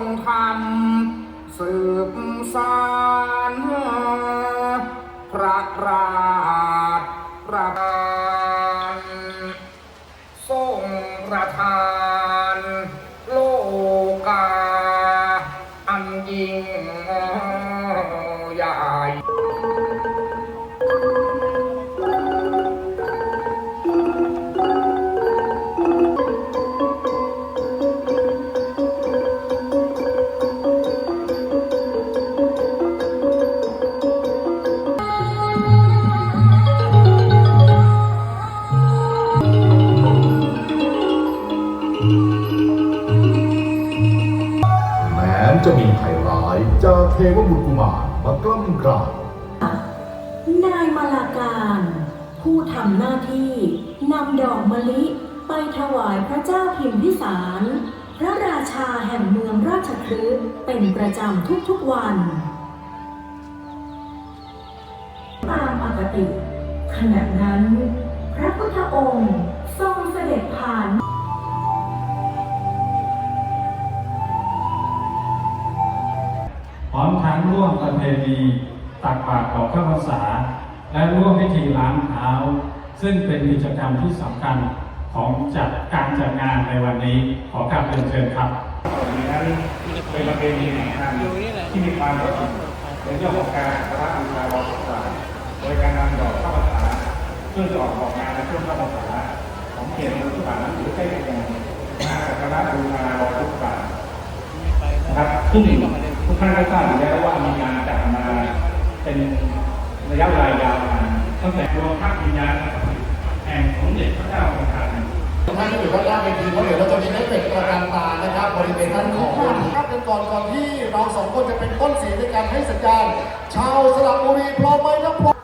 งทำสืบสานพระราชประทานทรงประทาน โลกา อันยิ่ง เทวบุตรกุมารมากล้ำกล่าดนายมาลาการ ผู้ทำหน้าที่นำดอกมะลิไปถวายพระเจ้าพิมพิสาร พระราชาแห่งเมืองราชคฤห์เป็นประจำทุกๆวัน ตามปกติขณะนั้น พระพุทธองค์ทรงเสด็จผ่าน พร้อมทั้งร่วมประเพณีตักบาตรออกข้าพรรษา และร่วมพิธีล้างเท้า ซึ่งเป็นกิจกรรมที่สำคัญของจัดการจัดงานในวันนี้ ขอกราบเรียนเชิญครับนี้นั้นเป็นประเพณีสำคัญที่มีความสำคัญในเรื่องของการพระบูชาบริษาโดยการนำดอกข้าวสารซึ่งจะออกดอกงานในช่วงข้าวสารของเขตเมืองทุกป่านั้นหรือใกล้เคียงมาสักการะบูชาบริษานะครับซึ่ง ทุกท่านก็ทราบอยู่แล้วว่ามีงานจัดมาเป็นระยะเวลายาวนานตั้งแต่รวมพระวิญญาณแห่งสมเด็จพระเจ้าอยู่หัวท่านที่อยู่ด้านล่างเวทีเพราะเดี๋ยวเราจะมีเอฟเฟกต์ประการตานะครับบริเวณด้านของครับเป็นก่อนก่อนที่เราสองคนจะเป็นต้นเสียงในการให้สัญญาณ ชาวสระบุรีพร้อมไหมนะพร้อม